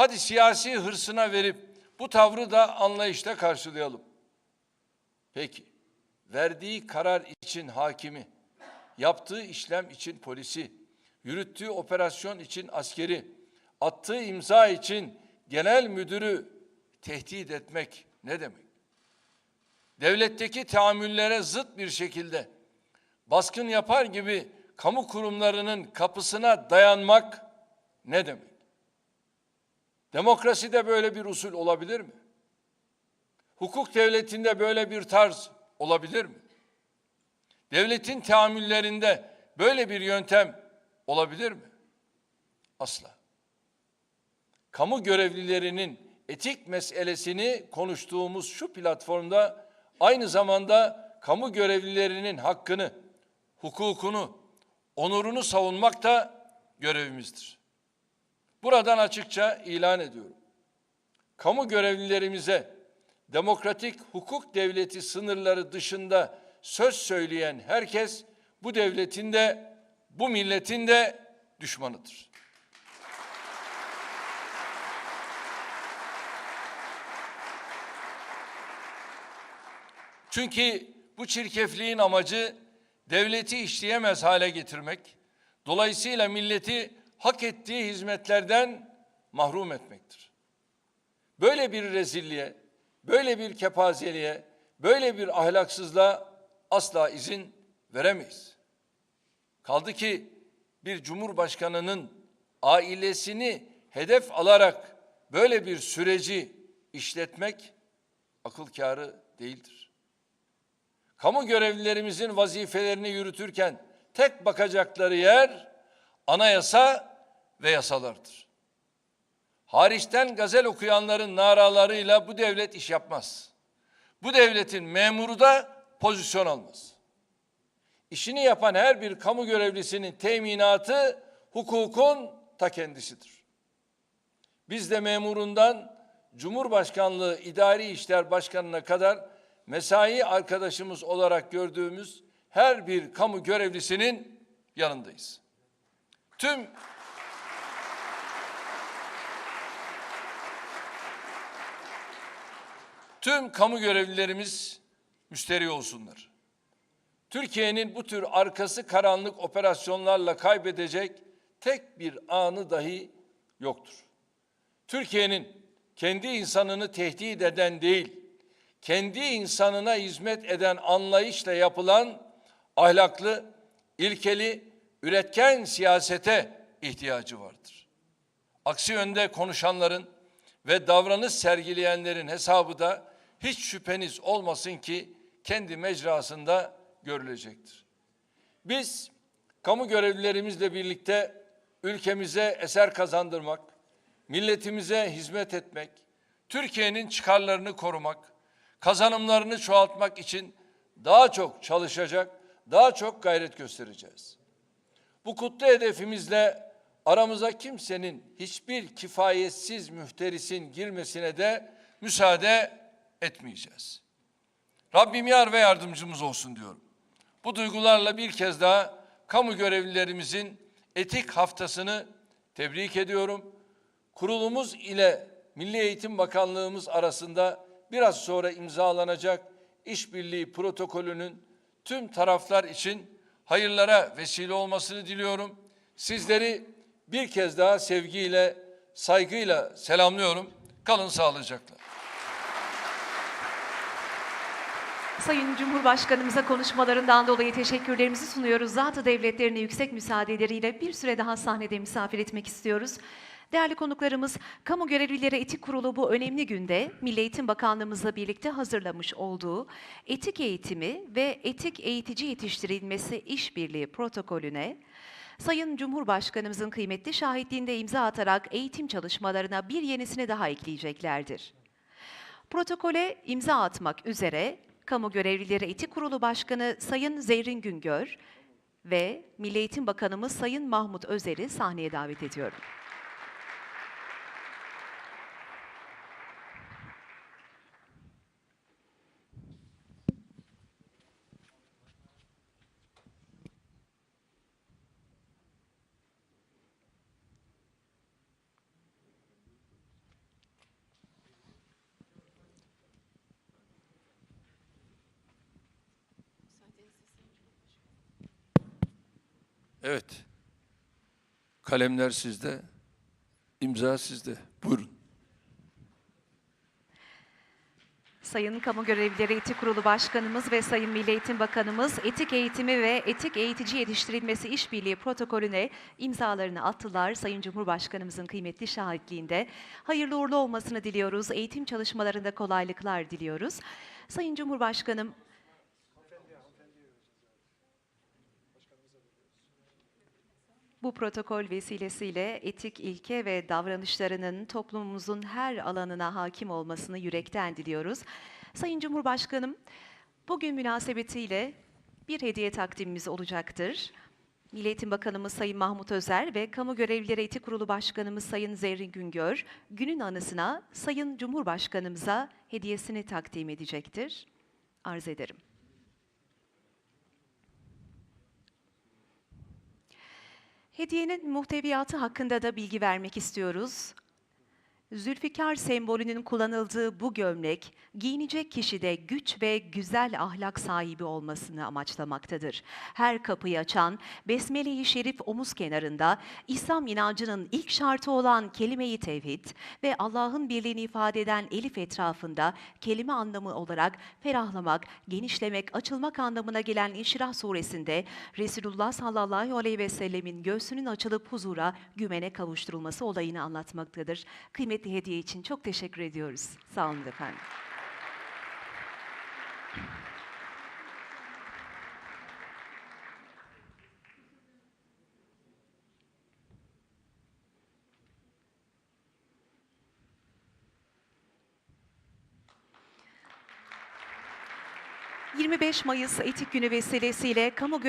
Hadi siyasi hırsına verip bu tavrı da anlayışla karşılayalım. Peki, verdiği karar için hakimi, yaptığı işlem için polisi, yürüttüğü operasyon için askeri, attığı imza için genel müdürü tehdit etmek ne demek? Devletteki tahammüllere zıt bir şekilde baskın yapar gibi kamu kurumlarının kapısına dayanmak ne demek? Demokraside böyle bir usul olabilir mi? Hukuk devletinde böyle bir tarz olabilir mi? Devletin tahammüllerinde böyle bir yöntem olabilir mi? Asla. Kamu görevlilerinin etik meselesini konuştuğumuz şu platformda aynı zamanda kamu görevlilerinin hakkını, hukukunu, onurunu savunmak da görevimizdir. Buradan açıkça ilan ediyorum. Kamu görevlilerimize demokratik hukuk devleti sınırları dışında söz söyleyen herkes bu devletin de bu milletin de düşmanıdır. Çünkü bu çirkefliğin amacı devleti işleyemez hale getirmek, dolayısıyla milleti hak ettiği hizmetlerden mahrum etmektir. Böyle bir rezilliğe, böyle bir kepazeliğe, böyle bir ahlaksızlığa asla izin veremeyiz. Kaldı ki bir cumhurbaşkanının ailesini hedef alarak böyle bir süreci işletmek akıl kârı değildir. Kamu görevlilerimizin vazifelerini yürütürken tek bakacakları yer anayasa ve yasalardır. Hariçten gazel okuyanların naralarıyla bu devlet iş yapmaz. Bu devletin memuru da pozisyon almaz. İşini yapan her bir kamu görevlisinin teminatı hukukun ta kendisidir. Biz de memurundan Cumhurbaşkanlığı İdari İşler Başkanı'na kadar mesai arkadaşımız olarak gördüğümüz her bir kamu görevlisinin yanındayız. Tüm Tüm kamu görevlilerimiz müşteri olsunlar. Türkiye'nin bu tür arkası karanlık operasyonlarla kaybedecek tek bir anı dahi yoktur. Türkiye'nin kendi insanını tehdit eden değil, kendi insanına hizmet eden anlayışla yapılan ahlaklı, ilkeli, üretken siyasete ihtiyacı vardır. Aksi yönde konuşanların ve davranış sergileyenlerin hesabı da hiç şüpheniz olmasın ki kendi mecrasında görülecektir. Biz kamu görevlilerimizle birlikte ülkemize eser kazandırmak, milletimize hizmet etmek, Türkiye'nin çıkarlarını korumak, kazanımlarını çoğaltmak için daha çok çalışacak, daha çok gayret göstereceğiz. Bu kutlu hedefimizle aramıza kimsenin hiçbir kifayetsiz mühterisin girmesine de müsaade etmeyeceğiz. Rabbim yar ve yardımcımız olsun diyorum. Bu duygularla bir kez daha kamu görevlilerimizin etik haftasını tebrik ediyorum. Kurulumuz ile Milli Eğitim Bakanlığımız arasında biraz sonra imzalanacak işbirliği protokolünün tüm taraflar için hayırlara vesile olmasını diliyorum. Sizleri bir kez daha sevgiyle, saygıyla selamlıyorum. Kalın sağlıcakla. Sayın Cumhurbaşkanımıza konuşmalarından dolayı teşekkürlerimizi sunuyoruz. Zatı devletlerini yüksek müsaadeleriyle bir süre daha sahnede misafir etmek istiyoruz. Değerli konuklarımız, Kamu Görevlileri Etik Kurulu bu önemli günde Milli Eğitim Bakanlığımızla birlikte hazırlamış olduğu etik eğitimi ve etik eğitici yetiştirilmesi işbirliği protokolüne Sayın Cumhurbaşkanımızın kıymetli şahitliğinde imza atarak eğitim çalışmalarına bir yenisini daha ekleyeceklerdir. Protokole imza atmak üzere Kamu Görevlileri Etik Kurulu Başkanı Sayın Zerrin Güngör ve Milli Eğitim Bakanımız Sayın Mahmut Özer'i sahneye davet ediyorum. Evet. Kalemler sizde, imza sizde. Buyurun. Sayın Kamu Görevlileri Etik Kurulu Başkanımız ve Sayın Milli Eğitim Bakanımız etik eğitimi ve etik eğitici yetiştirilmesi işbirliği protokolüne imzalarını attılar. Sayın Cumhurbaşkanımızın kıymetli şahitliğinde hayırlı uğurlu olmasını diliyoruz. Eğitim çalışmalarında kolaylıklar diliyoruz. Sayın Cumhurbaşkanım Bu protokol vesilesiyle etik ilke ve davranışlarının toplumumuzun her alanına hakim olmasını yürekten diliyoruz. Sayın Cumhurbaşkanım, bugün münasebetiyle bir hediye takdimimiz olacaktır. Milli Bakanımız Sayın Mahmut Özer ve Kamu Görevlileri Etik Kurulu Başkanımız Sayın Zerrin Güngör, günün anısına Sayın Cumhurbaşkanımıza hediyesini takdim edecektir. Arz ederim. Hediyenin muhteviyatı hakkında da bilgi vermek istiyoruz. Zülfikar sembolünün kullanıldığı bu gömlek, giyinecek kişide güç ve güzel ahlak sahibi olmasını amaçlamaktadır. Her kapıyı açan Besmele-i Şerif omuz kenarında İslam inancının ilk şartı olan kelime-i tevhid ve Allah'ın birliğini ifade eden elif etrafında kelime anlamı olarak ferahlamak, genişlemek, açılmak anlamına gelen İnşirah suresinde Resulullah sallallahu aleyhi ve sellemin göğsünün açılıp huzura, gümene kavuşturulması olayını anlatmaktadır. Kıymetli hediye için çok teşekkür ediyoruz. Sağ olun efendim. ...25 Mayıs Etik Günü vesilesiyle kamu